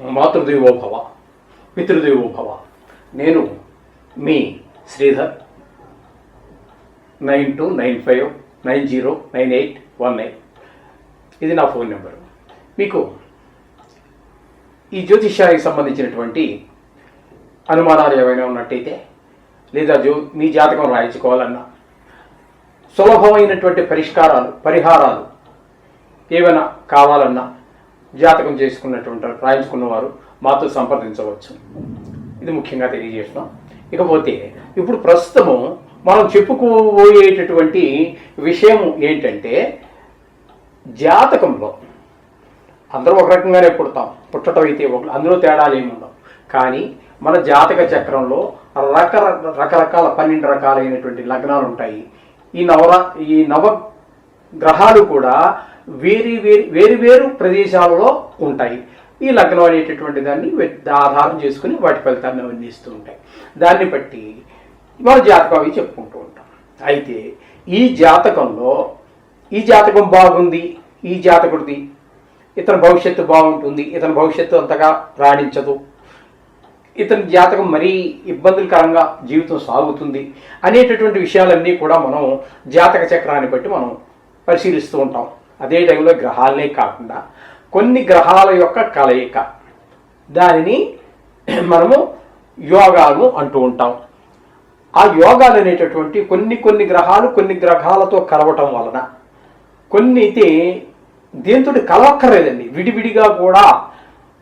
మాతృదేవో భవ పితృదేవో భవ. నేను మీ Sridhar nine two nine five nine zero nine eight one nine ఇది నా ఫోన్ నెంబరు. మీకు ఈ జ్యోతిష్యానికి సంబంధించినటువంటి అనుమానాలు ఏమైనా ఉన్నట్టయితే లేదా జో మీ జాతకం రాయించుకోవాలన్నా సులభమైనటువంటి పరిష్కారాలు పరిహారాలు ఏమైనా కావాలన్నా జాతకం చేసుకున్నటువంటి రాయించుకున్న వారు మాతో సంప్రదించవచ్చు. ఇది ముఖ్యంగా తెలియజేస్తున్నాం. ఇకపోతే ఇప్పుడు ప్రస్తుతము మనం చెప్పుకోబోయేటటువంటి విషయం ఏంటంటే జాతకంలో అందరూ ఒక రకంగానే పుడతాం. పుట్టడం అయితే ఒక అందులో తేడాలు ఏమి ఉండవు. కానీ మన జాతక చక్రంలో రకర రకరకాల పన్నెండు రకాలైనటువంటి లగ్నాలు ఉంటాయి. ఈ నవర ఈ నవ గ్రహాలు కూడా వేరు వేరు వేరు వేరు ప్రదేశాలలో ఉంటాయి. ఈ లగ్నం అనేటటువంటి దాన్ని ఆధారం చేసుకుని వాటి ఫలితాన్ని అందిస్తూ ఉంటాయి. దాన్ని బట్టి మన జాతకం అవి చెప్పుకుంటూ ఉంటాం. అయితే ఈ జాతకంలో ఈ జాతకం బాగుంది ఈ జాతకుడిది. ఇతని భవిష్యత్తు బాగుంటుంది ఇతని భవిష్యత్తు అంతగా రాణించదు. ఇతని జాతకం మరీ ఇబ్బందులకరంగా జీవితం సాగుతుంది అనేటటువంటి విషయాలన్నీ కూడా మనం జాతక చక్రాన్ని బట్టి మనం పరిశీలిస్తూ ఉంటాం. అదే టైంలో గ్రహాలనే కాకుండా కొన్ని గ్రహాల యొక్క కలయిక. దానిని మనము యోగాలు అంటూ ఉంటాం. ఆ యోగాలు అనేటటువంటి కొన్ని కొన్ని గ్రహాలు కొన్ని గ్రహాలతో కలవటం వలన కొన్ని అయితే దేంతో కలవక్కర్లేదండి. విడివిడిగా కూడా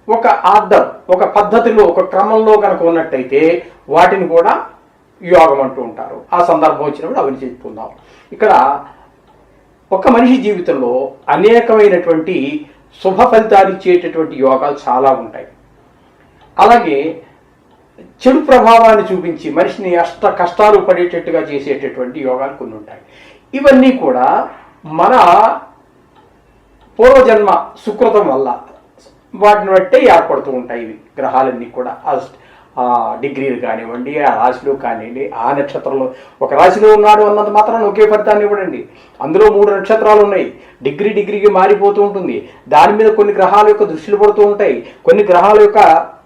ఒక ఆర్డర్ ఒక పద్ధతిలో ఒక క్రమంలో కనుక ఉన్నట్టయితే వాటిని కూడా యోగం అంటూ ఉంటారు. ఆ సందర్భం వచ్చినప్పుడు అవన్నీ చెప్పుకుందాం ఇక్కడ ఒక మనిషి జీవితంలో అనేకమైనటువంటి శుభ ఫలితాలు ఇచ్చేటటువంటి యోగాలు చాలా ఉంటాయి. అలాగే చెడు ప్రభావాన్ని చూపించి మనిషిని అష్ట కష్టాలు పడేటట్టుగా చేసేటటువంటి యోగాలు కొన్ని ఉంటాయి. ఇవన్నీ కూడా మన పూర్వజన్మ సుకృతం వల్ల వాటిని బట్టే ఏర్పడుతూ ఉంటాయి ఇవి గ్రహాలన్నీ కూడా. అస్ట్ డిగ్రీలు కానివ్వండి ఆ రాశిలో కానివ్వండి ఆ నక్షత్రంలో ఒక రాశిలో ఉన్నాడు అన్నంత మాత్రాన్ని ఒకే ఫలితాన్ని ఇవ్వడండి. అందులో మూడు నక్షత్రాలు ఉన్నాయి. డిగ్రీ డిగ్రీకి మారిపోతూ ఉంటుంది. దాని మీద కొన్ని గ్రహాల యొక్క దృష్టిలు పడుతూ ఉంటాయి. కొన్ని గ్రహాల యొక్క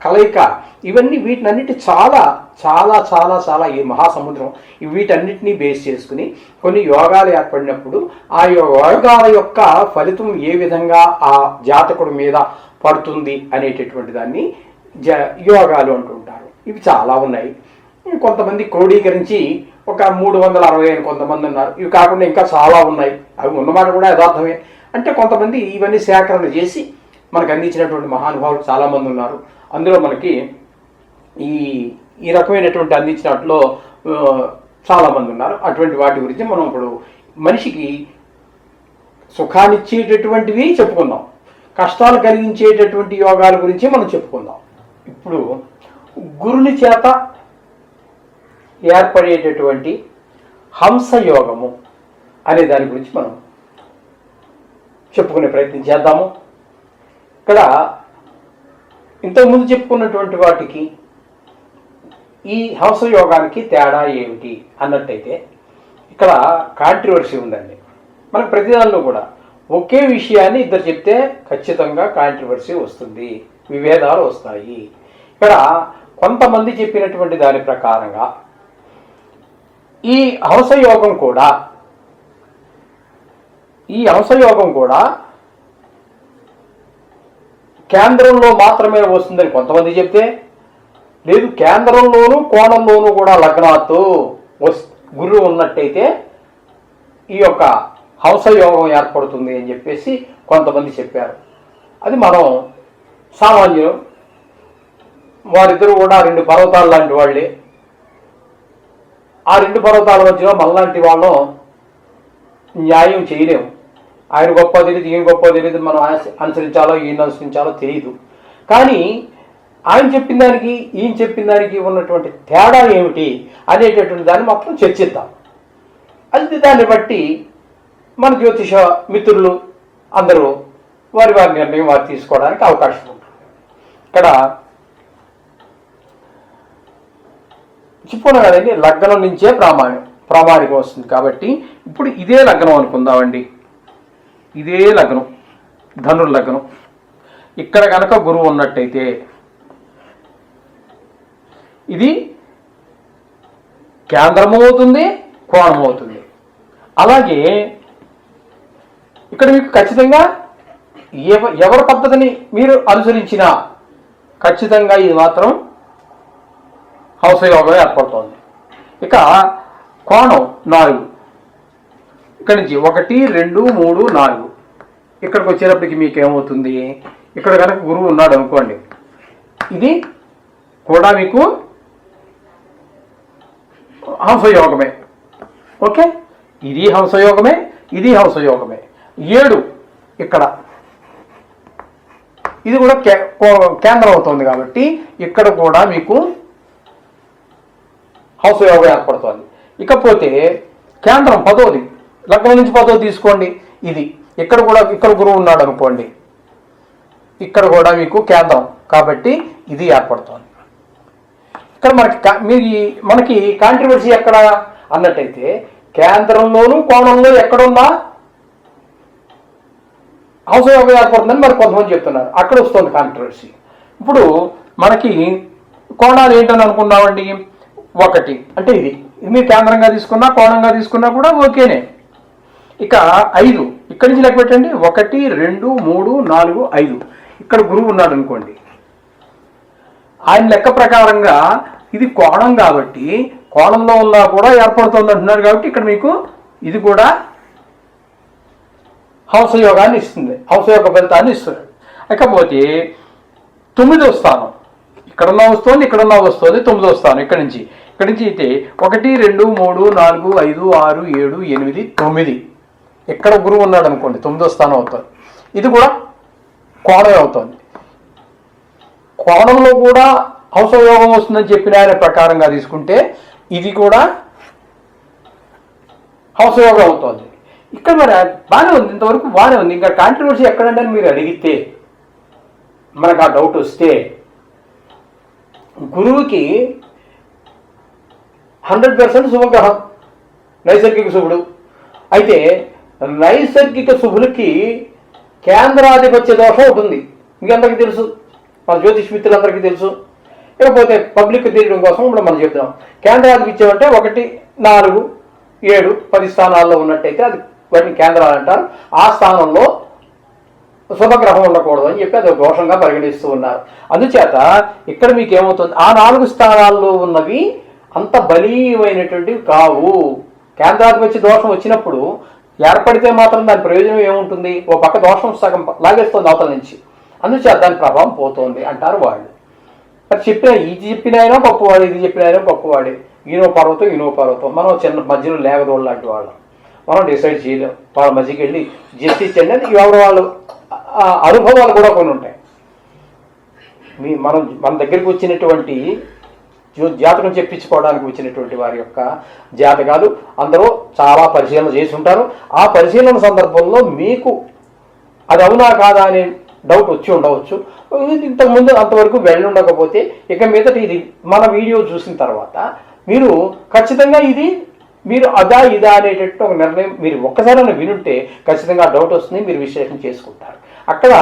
కలయిక. ఇవన్నీ వీటినన్నిటి చాలా చాలా చాలా చాలా ఈ మహాసముద్రం. వీటన్నిటినీ బేస్ చేసుకుని కొన్ని యోగాలు ఏర్పడినప్పుడు ఆ యోగాల యొక్క ఫలితం ఏ విధంగా ఆ జాతకుడి మీద పడుతుంది అనేటటువంటి దాన్ని జ యోగాలు అంటుంటారు ఇవి చాలా ఉన్నాయి. కొంతమంది క్రోడీకరించి ఒక మూడు వందల అరవై అని కొంతమంది ఉన్నారు. ఇవి కాకుండా ఇంకా చాలా ఉన్నాయి. అవి ఉన్నమాట కూడా యథార్థమే. అంటే కొంతమంది ఇవన్నీ సేకరణ చేసి మనకు అందించినటువంటి మహానుభావులు చాలామంది ఉన్నారు. అందులో మనకి ఈ ఈ రకమైనటువంటి అందించినట్లో చాలామంది ఉన్నారు. అటువంటి వాటి గురించి మనం ఇప్పుడు మనిషికి సుఖాన్నిచ్చేటటువంటివి చెప్పుకుందాం. కష్టాలు కలిగించేటటువంటి యోగాల గురించి మనం చెప్పుకుందాం. ఇప్పుడు గురుని చేత ఏర్పడేటటువంటి హంసయోగము అనే దాని గురించి మనం చెప్పుకునే ప్రయత్నం చేద్దాము. ఇక్కడ ఇంతకుముందు చెప్పుకున్నటువంటి వాటికి ఈ హంస యోగానికి తేడా ఏమిటి అన్నట్టయితే ఇక్కడ కాంట్రవర్సీ ఉందండి. మనకు ప్రతిదానిలో కూడా ఒకే విషయాన్ని ఇద్దరు చెప్తే ఖచ్చితంగా కాంట్రవర్సీ వస్తుంది విభేదాలు వస్తాయి. ఇక్కడ కొంతమంది చెప్పినటువంటి దాని ప్రకారంగా ఈ హంసయోగం కూడా ఈ హంసయోగం కూడా కేంద్రంలో మాత్రమే వస్తుందని కొంతమంది చెప్తే లేదు కేంద్రంలోనూ కోణంలోనూ కూడా లగ్నాత్తు వస్ గురువు ఉన్నట్టయితే ఈ యొక్క హంసయోగం ఏర్పడుతుంది అని చెప్పేసి కొంతమంది చెప్పారు. అది మనం సామాన్యులు వారిద్దరూ కూడా రెండు పర్వతాలు లాంటి వాళ్ళే. ఆ రెండు పర్వతాల మధ్యలో మనలాంటి వాళ్ళం న్యాయం చేయలేము. ఆయన గొప్ప తెలియదు ఈయన గొప్ప తెలియదు మనం అనుసరించాలో ఈయన అనుసరించాలో తెలియదు కానీ ఆయన చెప్పిన దానికి ఈయన చెప్పిన దానికి ఉన్నటువంటి తేడా ఏమిటి అనేటటువంటి దాన్ని మాత్రం చర్చిద్దాం. అది దాన్ని బట్టి మన జ్యోతిష మిత్రులు అందరూ వారి వారి నిర్ణయం వారు తీసుకోవడానికి అవకాశం ఉంటుంది. ఇక్కడ చెప్పుకున్నాం కదండి లగ్నం నుంచే ప్రామాణ్యం ప్రామాణికం వస్తుంది. కాబట్టి ఇప్పుడు ఇదే లగ్నం అనుకుందామండి. ఇదే లగ్నం ధనుర్ లగ్నం ఇక్కడ కనుక గురువు ఉన్నట్టయితే ఇది కేంద్రము అవుతుంది కోణం అవుతుంది అలాగే ఇక్కడ మీకు ఖచ్చితంగా ఎవ ఎవరి పద్ధతిని మీరు అనుసరించినా ఖచ్చితంగా ఇది మాత్రం హంసయోగం ఏర్పడుతోంది ఇక కోణం నాలుగు. ఇక్కడి నుంచి ఒకటి రెండు మూడు నాలుగు. ఇక్కడికి వచ్చేటప్పటికి మీకు ఏమవుతుంది ఇక్కడ కనుక గురువు ఉన్నాడు అనుకోండి. ఇది కూడా మీకు హంసయోగమే ఓకే? ఇది హంసయోగమే ఇది హంసయోగమే ఏడు ఇక్కడ. ఇది కూడా కే- కేంద్రం అవుతుంది కాబట్టి ఇక్కడ కూడా మీకు హౌస్ యోగ ఏర్పడుతుంది. ఇకపోతే కేంద్రం పదోది లగ్నం నుంచి పదోది తీసుకోండి. ఇది ఇక్కడ కూడా ఇక్కడ గురువు ఉన్నాడు అనుకోండి. ఇక్కడ కూడా మీకు కేంద్రం. కాబట్టి ఇది ఏర్పడుతోంది. ఇక్కడ మనకి కా- మీరు మనకి కాంట్రవర్సీ ఎక్కడ? అన్నట్టయితే కేంద్రంలోనూ కోణంలో ఎక్కడున్నా యోగ ఏర్పడుతుందని మరి కొంతమంది చెప్తున్నారు. అక్కడ వస్తుంది కాంట్రవర్సీ ఇప్పుడు మనకి కోణాలు ఏంటని అనుకున్నామండి ఒకటి. అంటే ఇది. మీరు కేంద్రంగా తీసుకున్నా కోణంగా తీసుకున్నా కూడా ఓకేనే. ఇక ఐదు. ఇక్కడి నుంచి లెక్క పెట్టండి. ఒకటి రెండు మూడు నాలుగు ఐదు. ఇక్కడ గురువు ఉన్నాడు అనుకోండి. ఆయన లెక్క ప్రకారంగా ఇది కోణం కాబట్టి కోణంలో ఉన్నా కూడా ఏర్పడుతుంది అంటున్నారు కాబట్టి ఇక్కడ మీకు ఇది కూడా హంసయోగాన్ని ఇస్తుంది. హంసయోగ ఫలితాన్ని ఇస్తుంది. ఇకపోతే తొమ్మిదో స్థానం. ఇక్కడున్న వస్తుంది ఇక్కడున్న వస్తుంది తొమ్మిదో స్థానం. ఇక్కడి నుంచి ఇక్కడి నుంచి అయితే ఒకటి రెండు మూడు నాలుగు ఐదు ఆరు ఏడు ఎనిమిది తొమ్మిది. ఇక్కడ గురువు ఉన్నాడు అనుకోండి తొమ్మిదో స్థానం అవుతుంది ఇది కూడా కోణమే అవుతుంది. కోణంలో కూడా హంసయోగం వస్తుందని చెప్పిన ఆయన ప్రకారంగా తీసుకుంటే ఇది కూడా హంసయోగం అవుతుంది. ఇక్కడ మరి బాగానే ఉంది ఇంతవరకు బాగానే ఉంది. ఇంకా కాంట్రవర్సీ ఎక్కడంటే మీరు అడిగితే మనకు ఆ డౌట్ వస్తే గురువుకి హండ్రెడ్ పర్సెంట్ శుభగ్రహం. నైసర్గిక శుభుడు. అయితే నైసర్గిక శుభులకి కేంద్రాధిపత్య దోషం ఉంటుంది మీకు తెలుసు? మన జ్యోతిష్ మిత్రులందరికీ తెలుసు. ఇకపోతే పబ్లిక్ తెలియడం కోసం ఇప్పుడు మనం చెప్తాం కేంద్రాధిపత్యం అంటే ఒకటి నాలుగు ఏడు పది స్థానాల్లో ఉన్నట్టయితే అది వాటిని కేంద్రాలు అంటారు. ఆ స్థానంలో శుభగ్రహం ఉండకూడదు అని చెప్పి అది ఒక దోషంగా పరిగణిస్తూ ఉన్నారు. అందుచేత ఇక్కడ మీకు ఏమవుతుంది ఆ నాలుగు స్థానాల్లో ఉన్నవి అంత బలీయమైనటువంటివి కావు. కేంద్రాధిపత్య దోషం వచ్చినప్పుడు ఏర్పడితే మాత్రం దాని ప్రయోజనం ఏముంటుంది? ఓ పక్క దోషం సగం లాగేస్తుంది అవతల నుంచి. అందుచేత దాని ప్రభావం పోతుంది అంటారు వాళ్ళు. మరి చెప్పిన ఇది చెప్పిన ఆయన గొప్పవాడు ఇది చెప్పిన ఆయన గొప్పవాడే. ఈనో పర్వతం ఈనో పర్వతం. మనం చిన్న మధ్యలో లేగదోళ్ళు లాంటి వాళ్ళం. మనం డిసైడ్ చేయలేం. వాళ్ళ మధ్యకి వెళ్ళి జస్టిస్ అండి ఎవరు వాళ్ళు అనుభవాలు కూడా కొన్ని ఉంటాయి. మీ మనం మన దగ్గరికి వచ్చినటువంటి జాతకం చెప్పించుకోవడానికి వచ్చినటువంటి వారి యొక్క జాతకాలు అందరూ చాలా పరిశీలన చేసి ఉంటారు. ఆ పరిశీలన సందర్భంలో మీకు అది అవునా కాదా అనే డౌట్ వచ్చి ఉండవచ్చు. ఇది ఇంతకుముందు అంతవరకు వెళ్ళి ఉండకపోతే ఇక మీదట ఇది మన వీడియో చూసిన తర్వాత మీరు ఖచ్చితంగా ఇది మీరు అదా ఇదా అనేటట్టు ఒక నిర్ణయం మీరు ఒక్కసారైనా వినుంటే ఖచ్చితంగా డౌట్ వస్తుంది మీరు విశ్లేషణ చేసుకుంటారు. అక్కడ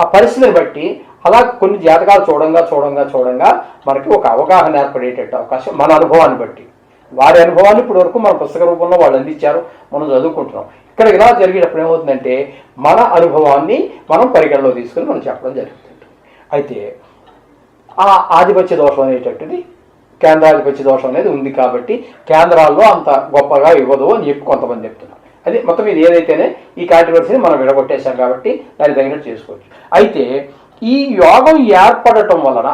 ఆ పరిస్థితిని బట్టి అలా కొన్ని జాతకాలు చూడంగా చూడంగా చూడంగా మనకి ఒక అవగాహన ఏర్పడేటట్టు అవకాశం మన అనుభవాన్ని బట్టి. వారి అనుభవాన్ని ఇప్పటి వరకు మన పుస్తక రూపంలో వాళ్ళు అందించారు. మనం చదువుకుంటున్నాం. ఇక్కడ ఇలా జరిగేటప్పుడు ఏమవుతుందంటే మన అనుభవాన్ని మనం పరిగణలో తీసుకుని మనం చెప్పడం జరుగుతుంది. అయితే ఆ ఆధిపత్య దోషం అనేటటువంటిది కేంద్రాధిపత్య దోషం అనేది ఉంది కాబట్టి కేంద్రాల్లో అంత గొప్పగా ఇవ్వదు అని చెప్పి కొంతమంది చెప్తున్నారు. అది మొత్తం ఇది ఏదైతేనే ఈ కాంట్రవర్సీని మనం విడగొట్టేశాం కాబట్టి దాన్ని తగినట్టు చేసుకోవచ్చు. అయితే ఈ యోగం ఏర్పడటం వలన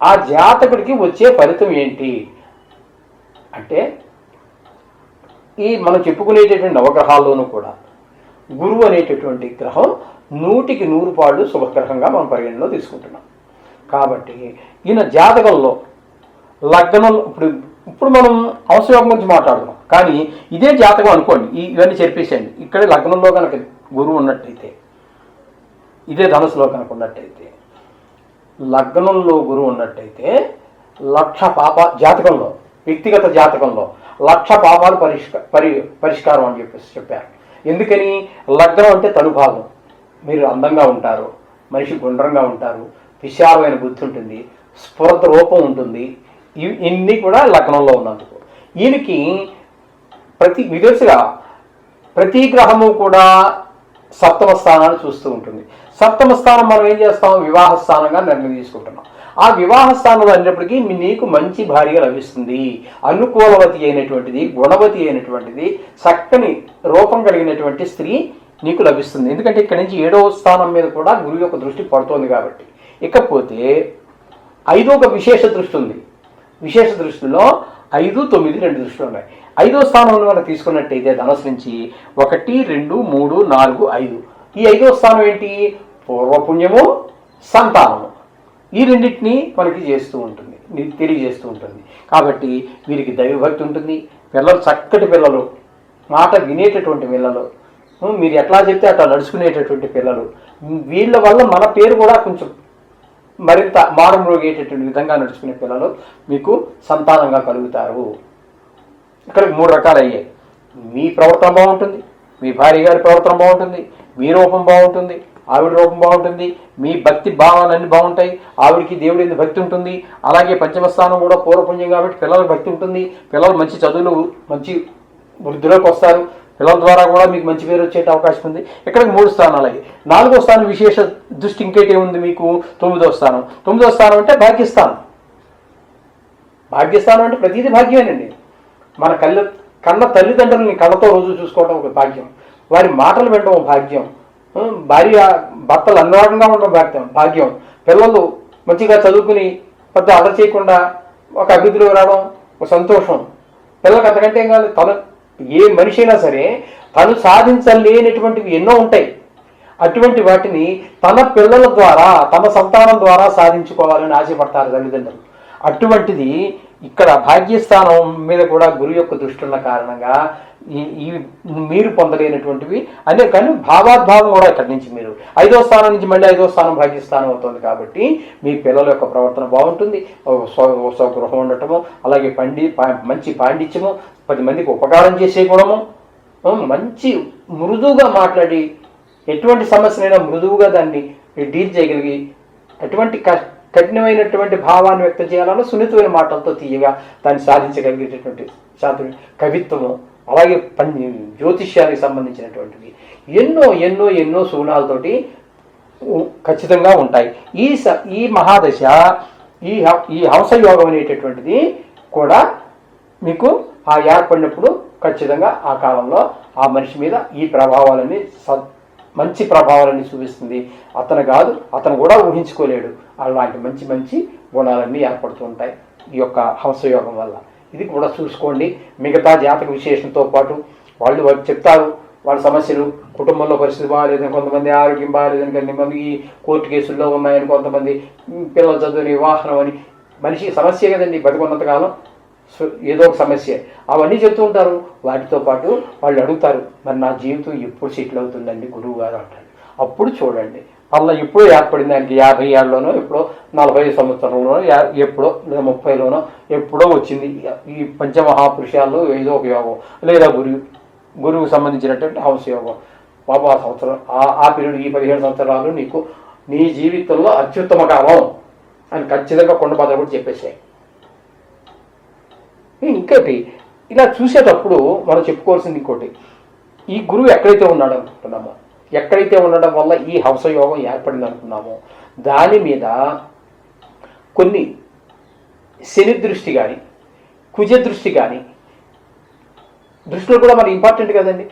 ఆ జాతకుడికి వచ్చే ఫలితం ఏంటి? అంటే ఈ మనం చెప్పుకునేటటువంటి నవగ్రహాల్లోనూ కూడా గురువు అనేటటువంటి గ్రహం నూటికి నూరు పాళ్ళు శుభగ్రహంగా మనం పరిగణలో తీసుకుంటున్నాం. కాబట్టి ఈయన జాతకంలో లగ్నం ఇప్పుడు ఇప్పుడు మనం అవసరం గురించి మాట్లాడుతున్నాం. కానీ ఇదే జాతకం అనుకోండి ఇవన్నీ చెప్పేసేయండి ఇక్కడే లగ్నంలో కనుక గురువు ఉన్నట్టయితే ఇదే ధనుసులో కనుక ఉన్నట్టయితే లగ్నంలో గురువు ఉన్నట్టయితే లక్ష పాప జాతకంలో వ్యక్తిగత జాతకంలో లక్ష పాపాలు పరిష్క పరి పరిష్కారం అని చెప్పేసి చెప్పారు. ఎందుకని? లగ్నం అంటే తనుభాగం మీరు అందంగా ఉంటారు మనిషి గుండ్రంగా ఉంటారు విశాలమైన బుద్ధి ఉంటుంది స్ఫురత రూపం ఉంటుంది. ఇవి ఇన్ని కూడా లగ్నంలో ఉన్నందుకు. ఈయనకి ప్రతి మీకు ప్రతి గ్రహము కూడా సప్తమ స్థానాన్ని చూస్తూ ఉంటుంది. సప్తమ స్థానం మనం ఏం చేస్తాం? వివాహ స్థానంగా నిర్ణయం తీసుకుంటున్నాం. ఆ వివాహ స్థానంలో అయినప్పటికీ మీ- నీకు మంచి భార్య లభిస్తుంది. అనుకూలవతి అయినటువంటిది గుణవతి అయినటువంటిది చక్కని రూపం కలిగినటువంటి స్త్రీ నీకు లభిస్తుంది. ఎందుకంటే ఇక్కడి నుంచి ఏడవ స్థానం మీద కూడా గురువు యొక్క దృష్టి పడుతోంది కాబట్టి. ఇకపోతే ఐదో ఒక విశేష దృష్టి ఉంది. విశేష దృష్టిలో ఐదు తొమ్మిది రెండు దృష్టిలు ఉన్నాయి. ఐదో స్థానంలో మనం తీసుకున్నట్టయితే ధనస్సు నుంచి ఒకటి రెండు మూడు నాలుగు ఐదు. ఈ ఐదో స్థానం ఏంటి? పూర్వపుణ్యము సంతానము. ఈ రెండింటిని మనకి చేస్తూ ఉంటుంది. మీకు తెలియజేస్తూ ఉంటుంది. కాబట్టి వీరికి దైవభక్తి ఉంటుంది. పిల్లలు చక్కటి పిల్లలు మాట వినేటటువంటి పిల్లలు మీరు ఎట్లా చెప్తే అట్లా నడుచుకునేటటువంటి పిల్లలు వీళ్ళ వల్ల మన పేరు కూడా కొంచెం మరింత మారుమ్రోగేటటువంటి విధంగా నడుచుకునే పిల్లలు మీకు సంతానంగా కలుగుతారు. ఇక్కడ మూడు రకాలు అయ్యాయి మీ ప్రవర్తన బాగుంటుంది. మీ భార్య గారి ప్రవర్తన బాగుంటుంది. మీ రూపం బాగుంటుంది. ఆవిడ రూపం బాగుంటుంది మీ భక్తి భావాలన్నీ బాగుంటాయి ఆవిడికి దేవుడి మీద భక్తి ఉంటుంది. అలాగే పంచమ స్థానం కూడా పూర్వపుణ్యం కాబట్టి పిల్లల భక్తి ఉంటుంది. పిల్లలు మంచి చదువులు మంచి వృద్ధిలోకి వస్తారు. పిల్లల ద్వారా కూడా మీకు మంచి పేరు వచ్చే అవకాశం ఉంది. ఇక్కడికి మూడు స్థానాలు నాలుగో స్థానం విశేష దృష్టి ఇంకేటి ఉంది మీకు? తొమ్మిదో స్థానం. తొమ్మిదో స్థానం అంటే భాగ్యస్థానం. భాగ్యస్థానం అంటే ప్రతిదీ భాగ్యమేనండి. మన కళ్ళ కన్న తల్లిదండ్రులని కళ్ళతో రోజు చూసుకోవడం ఒక భాగ్యం. వారి మాటలు వినడం ఒక భాగ్యం. భార్య భర్తలు అన్వాడంగా ఉండడం భాగ్యం భాగ్యం. పిల్లలు మంచిగా చదువుకుని పెద్ద అలర్ చేయకుండా ఒక అభివృద్ధిలో రావడం ఒక సంతోషం. పిల్లలకు అంతకంటే ఏం కాదు తను ఏ మనిషి అయినా సరే తను సాధించలేనటువంటివి ఎన్నో ఉంటాయి. అటువంటి వాటిని తన పిల్లల ద్వారా తన సంతానం ద్వారా సాధించుకోవాలని ఆశపడతారు తల్లిదండ్రులు. అటువంటిది ఇక్కడ భాగ్యస్థానం మీద కూడా గురువు యొక్క దృష్టి ఉన్న కారణంగా ఈ మీరు పొందలేనటువంటివి. అనే కానీ భావాద్భావం కూడా ఇక్కడి నుంచి మీరు ఐదో స్థానం నుంచి మళ్ళీ ఐదో స్థానం భాగ్యస్థానం అవుతుంది కాబట్టి మీ పిల్లల యొక్క ప్రవర్తన బాగుంటుంది. స్వగృహం ఉండటము అలాగే పండి పా- మంచి పాండిత్యము పది మందికి ఉపకారం చేసే గుణము. మంచి మృదువుగా మాట్లాడి ఎటువంటి సమస్యనైనా మృదువుగా దాన్ని డీల్ చేయగలిగి అటువంటి క- కఠినమైనటువంటి భావాన్ని వ్యక్తం చేయాలన్నా సున్నితమైన మాటలతో తీయగా దాన్ని సాధించగలిగేటటువంటి శాతం కవిత్వము అలాగే పం జ్యోతిష్యానికి సంబంధించినటువంటివి. ఎన్నో ఎన్నో ఎన్నో శూనాలతోటి ఖచ్చితంగా ఉంటాయి. ఈ స ఈ మహాదశ ఈ ఈ హంసయోగం అనేటటువంటిది కూడా మీకు ఆ ఏర్పడినప్పుడు ఖచ్చితంగా ఆ కాలంలో ఆ మనిషి మీద ఈ ప్రభావాలన్నీ స మంచి ప్రభావాలని చూపిస్తుంది. అతను కాదు అతను కూడా ఊహించుకోలేడు. అలాంటి మంచి మంచి గుణాలన్నీ ఏర్పడుతూ ఉంటాయి ఈ యొక్క హంసయోగం వల్ల. ఇది కూడా చూసుకోండి. మిగతా జాతక విశేషంతో పాటు వాళ్ళు వాళ్ళు చెప్తారు వాళ్ళ సమస్యలు కుటుంబంలో పరిస్థితి బాగాలేదని కొంతమంది ఆరోగ్యం బాగాలేదని కొంతమంది ఈ కోర్టు కేసుల్లో ఉన్నాయని కొంతమంది పిల్లల చదువుని వాహనం అని. మనిషి సమస్య కదండి బతికున్నంతకాలం సో ఏదో ఒక సమస్య. అవన్నీ చెప్తూ ఉంటారు. వాటితో పాటు వాళ్ళు అడుగుతారు మరి నా జీవితం ఎప్పుడు సెటిల్ అవుతుందండి గురువు గారు? అంటారు. అప్పుడు చూడండి. అలా ఇప్పుడు ఏర్పడింది ఆయనకి యాభై ఏళ్ళలోనో ఎప్పుడో నలభై సంవత్సరంలోనో ఎప్పుడో లేదా ముప్పైలోనో ఎప్పుడో వచ్చింది. ఈ పంచమహాపురుషాల్లో ఏదో ఒక యోగం. లేదా గురువు గురువుకు సంబంధించినటువంటి హంస యోగం. బాబా ఆ సంవత్సరం ఆ ఆ పీరియడ్ ఈ పదిహేడు సంవత్సరాలు నీకు నీ జీవితంలో అత్యుత్తమ కాలం అని ఖచ్చితంగా కొండపాత్ర కూడా చెప్పేసాయి ఇంకోటి ఇలా చూసేటప్పుడు మనం చెప్పుకోవాల్సింది ఇంకోటి. ఈ గురువు ఎక్కడైతే ఉన్నాడు అనుకుంటున్నామో ఎక్కడైతే ఉండడం వల్ల ఈ హంసయోగం ఏర్పడింది అనుకున్నామో దాని మీద కొన్ని శని దృష్టి కానీ కుజ దృష్టి కానీ దృష్టిలో కూడా మరి ఇంపార్టెంట్ కదండి.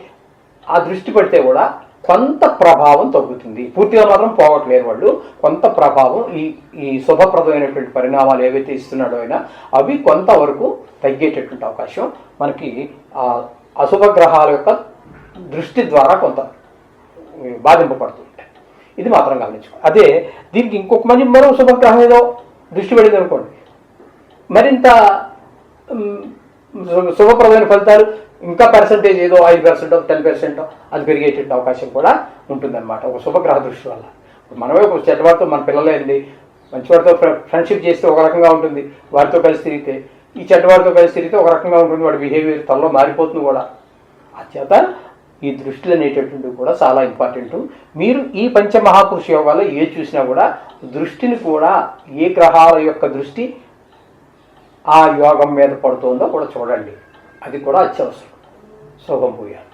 ఆ దృష్టి పెడితే కూడా కొంత ప్రభావం తగ్గుతుంది. పూర్తిగా మాత్రం పోవట్లేరు వాళ్ళు కొంత ప్రభావం ఈ ఈ శుభప్రదమైనటువంటి పరిణామాలు ఏవైతే ఇస్తున్నాడో అయినా అవి కొంతవరకు తగ్గేటటువంటి అవకాశం మనకి ఆ అశుభ గ్రహాల యొక్క దృష్టి ద్వారా కొంత బాధింపబడుతుంది ఇది మాత్రం గమనించుకోండి అదే దీనికి ఇంకొక మంచి మరో శుభగ్రహం ఏదో దృష్టి పెడింది అనుకోండి. మరింత శుభప్రదమైన ఫలితాలు ఇంకా పర్సంటేజ్ ఏదో ఐదు పర్సెంట్ టెన్ పర్సెంట్ అది పెరిగేటువంటి అవకాశం కూడా ఉంటుందన్నమాట. ఒక శుభగ్రహ దృష్టి వల్ల. మనమే ఒక చెడ్డవాడితో మన పిల్లలేండి మంచివాడితో ఫ్రెండ్షిప్ చేస్తే ఒక రకంగా ఉంటుంది. వారితో కలిసి తిరిగితే ఈ చెడ్డవాడితో కలిసి తిరిగితే ఒక రకంగా ఉంటుంది. వాడి బిహేవియర్ తనలో మారిపోతుంది కూడా. ఆ చేత ఈ దృష్టిలు అనేటటువంటివి కూడా చాలా ఇంపార్టెంట్. మీరు ఈ పంచమహాపురుష యోగాలో ఏ చూసినా కూడా దృష్టిని కూడా ఏ గ్రహాల యొక్క దృష్టి ఆ యోగం మీద పడుతుందో కూడా చూడండి. అది కూడా అత్యవసరం. శుభం భూయాలు